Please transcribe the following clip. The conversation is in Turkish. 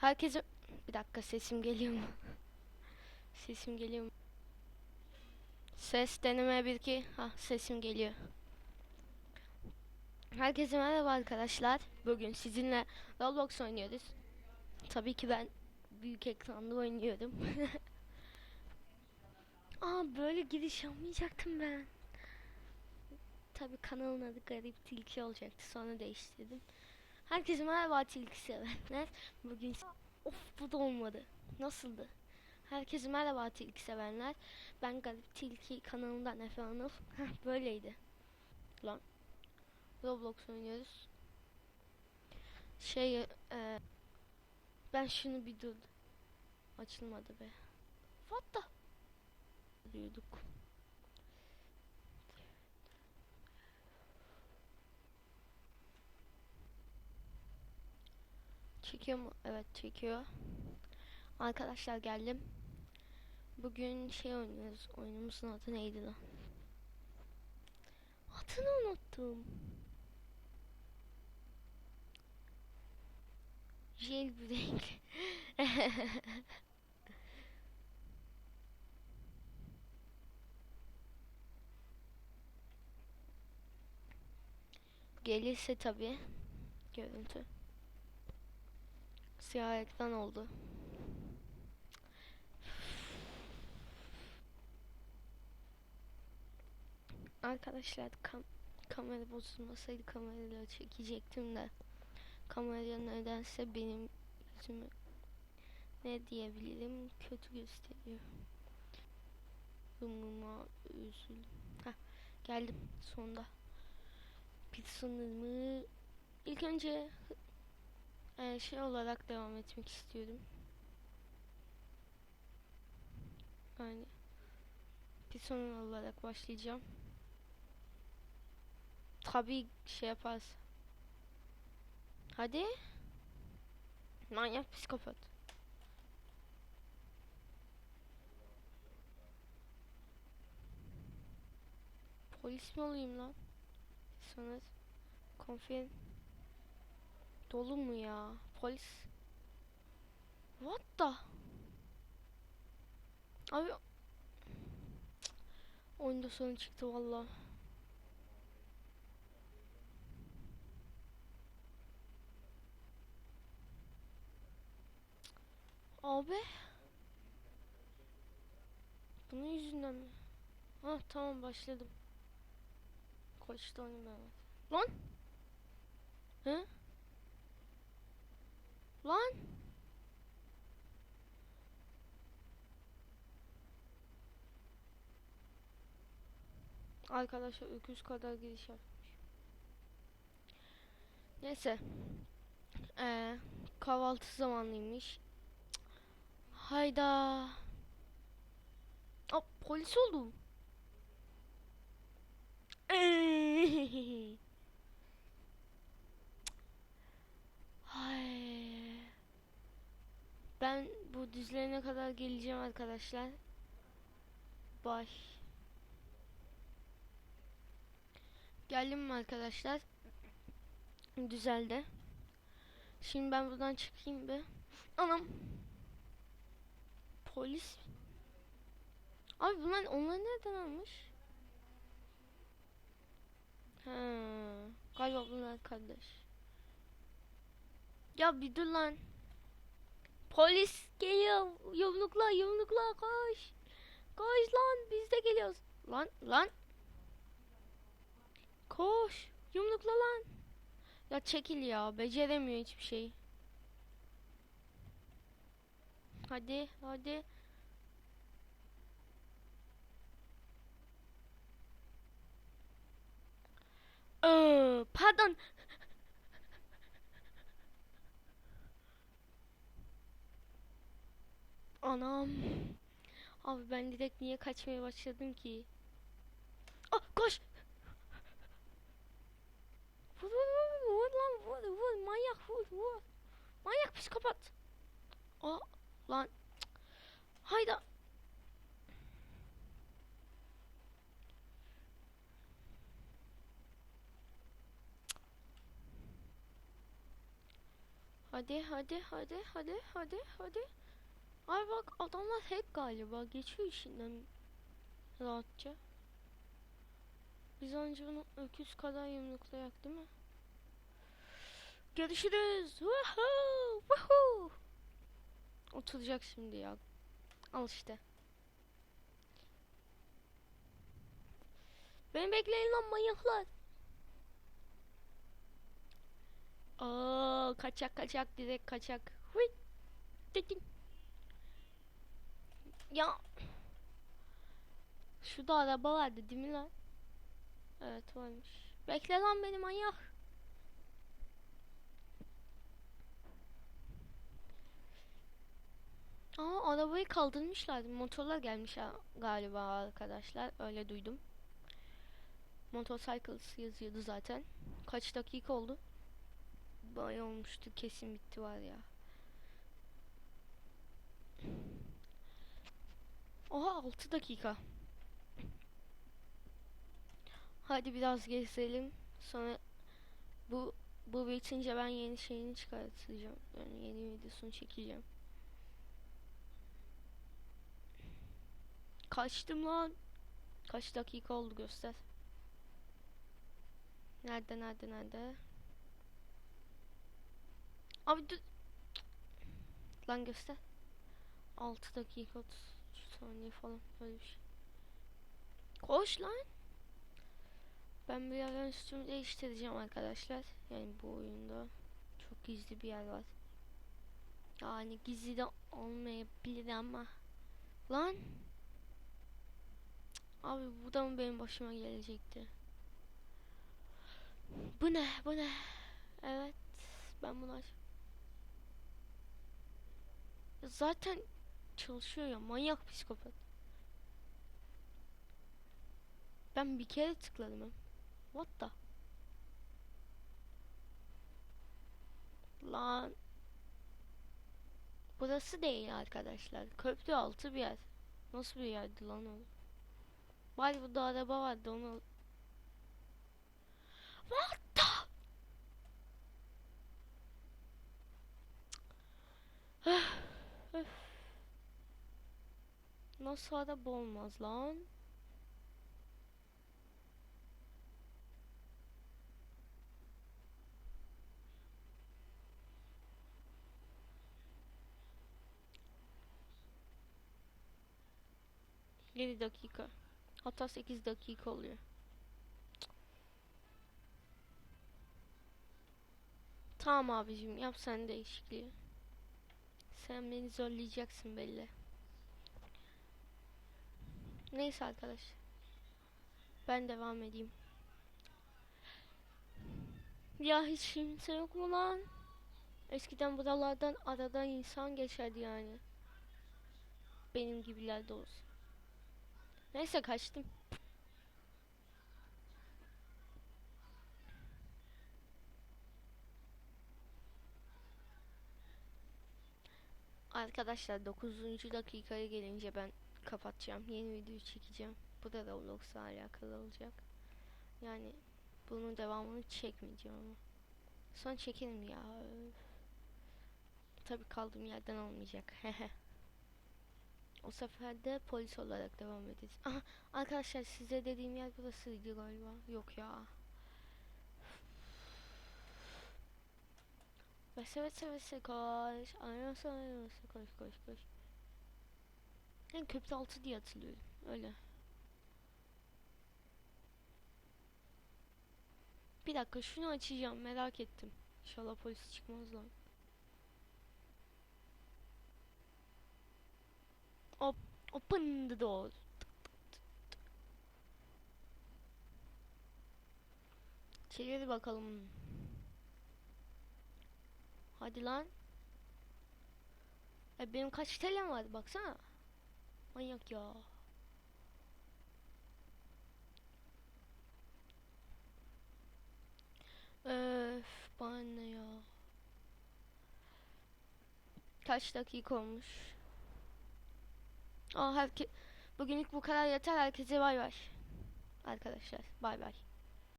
Herkese bir dakika sesim geliyor mu? Sesim geliyor mu? Ses deneme 1 2. Ha sesim geliyor. Herkese merhaba arkadaşlar. Bugün sizinle Roblox oynuyoruz. Tabii ki ben büyük ekranda oynuyorum. Aa böyle giriş yapmayacaktım ben. Tabii kanalın adı Garip Tilki olacaktı. Sonra değiştirdim. Herkese merhaba tilki sevenler. Bugün of bu da olmadı. Nasıldı? Herkese merhaba tilki sevenler. Ben Garip Tilki kanalından Efe Anıl. Böyleydi. Lan. Roblox oynuyoruz. Şey e, ben şunu bir dur. Açılmadı be. What the? Diyorduk. Çekiyor mu? Evet çekiyor. Arkadaşlar geldim. Bugün şey oynuyoruz. Oyunumuzun adı neydi lan? Adını unuttum. Jailbreak. Gelirse tabii görüntü. Siyah ekran oldu. Arkadaşlar kam kamera bozulmasaydı kamerayla çekecektim de kamera nedense benim yüzümü ne diyebilirim kötü gösteriyor. Umuma üzüldüm. Heh, geldim sonunda. Pizzanımı ilk önce e, şey olarak devam etmek istiyorum. Yani Python olarak başlayacağım. Tabii şey yaparız. Hadi. Manyak psikopat. Polis mi olayım lan? Sonra konfirm. Dolu mu ya? Polis. What the? Abi Oyunda sorun çıktı valla. Abi. Bunun yüzünden mi? Ha tamam başladım. Koştu onu ben. Lan. He? Lan. Arkadaşlar öküz kadar giriş yapmış. Neyse. Ee, kahvaltı zamanıymış. Hayda. Aa, polis oldum. Hay. Ben bu düzlerine kadar geleceğim arkadaşlar. Bye. Geldim mi arkadaşlar? Düzeldi. Şimdi ben buradan çıkayım bir. Anam. Polis. Abi bunlar onları nereden almış? Ha, galiba bunlar kardeş. Ya bir dur lan. Polis geliyor. Yumrukla yumrukla koş. Koş lan biz de geliyoruz. Lan lan Koş. Yumrukla lan. Ya çekil ya. Beceremiyor hiçbir şey. Hadi hadi. Ee, pardon. Anam. Abi ben direkt niye kaçmaya başladım ki? Ah koş. Vur vur vur vur lan vur vur manyak vur vur. Manyak psikopat. Aa lan. Hayda. Hadi hadi hadi hadi hadi hadi. Ay bak adamlar hack galiba geçiyor işinden rahatça. Biz önce bunu öküz kadar yumruklayak değil mi? Görüşürüz. Woohoo! Woohoo! Oturacak şimdi ya. Al işte. Beni bekleyin lan manyaklar. Aa, kaçak kaçak direkt kaçak. Huy. Titin. Ya. Şurada araba vardı değil mi lan? Evet varmış. Bekle lan beni manyak. Aa arabayı kaldırmışlar. Motorlar gelmiş galiba arkadaşlar. Öyle duydum. Motorcycles yazıyordu zaten. Kaç dakika oldu? Bayağı olmuştu. Kesin bitti var ya. Oha 6 dakika. Hadi biraz gezelim. Sonra bu bu bitince ben yeni şeyini çıkartacağım. Yani yeni videosunu çekeceğim. Kaçtım lan. Kaç dakika oldu göster. Nerede nerede nerede? Abi dur. Lan göster. 6 dakika 33 saniye falan öyle bir şey. Koş lan. Ben bir ara üstümü değiştireceğim arkadaşlar. Yani bu oyunda çok gizli bir yer var. Yani gizli de olmayabilir ama. Lan. Abi bu da mı benim başıma gelecekti? Bu ne? Bu ne? Evet. Ben bunu aç. Zaten çalışıyor ya. Manyak psikopat. Ben bir kere tıkladım. What the? Lan. Burası değil arkadaşlar. Köprü altı bir yer. Nasıl bir yerdi lan o? Bari burada araba vardı onu. What the? Öf, öf. Nasıl araba olmaz lan? Yedi dakika. Hatta 8 dakika oluyor. Tamam abicim yap sen değişikliği. Sen beni zorlayacaksın belli. Neyse arkadaş. Ben devam edeyim. Ya hiç kimse yok mu lan? Eskiden buralardan aradan insan geçerdi yani. Benim gibiler de olsun. Neyse kaçtım. Arkadaşlar 9. dakikaya gelince ben kapatacağım. Yeni video çekeceğim. Bu da Roblox'la alakalı olacak. Yani bunun devamını çekmeyeceğim ama. Son çekelim ya. Tabi kaldığım yerden olmayacak. o sefer de polis olarak devam edeceğiz. Aha arkadaşlar size dediğim yer burasıydı galiba. Yok ya. Vese vese vese koş. Ayrılsa ayrılsa koş koş koş. Ben köprü altı diye hatırlıyorum. Öyle. Bir dakika şunu açacağım merak ettim. İnşallah polis çıkmaz lan. Op open the door. Çevir bakalım. Hadi lan. E benim kaç TL'm var baksana. Manyak ya. Öf bana ya. Kaç dakika olmuş? Aa herke bugünlük bu kadar yeter. Herkese bay bay. Arkadaşlar bay bay.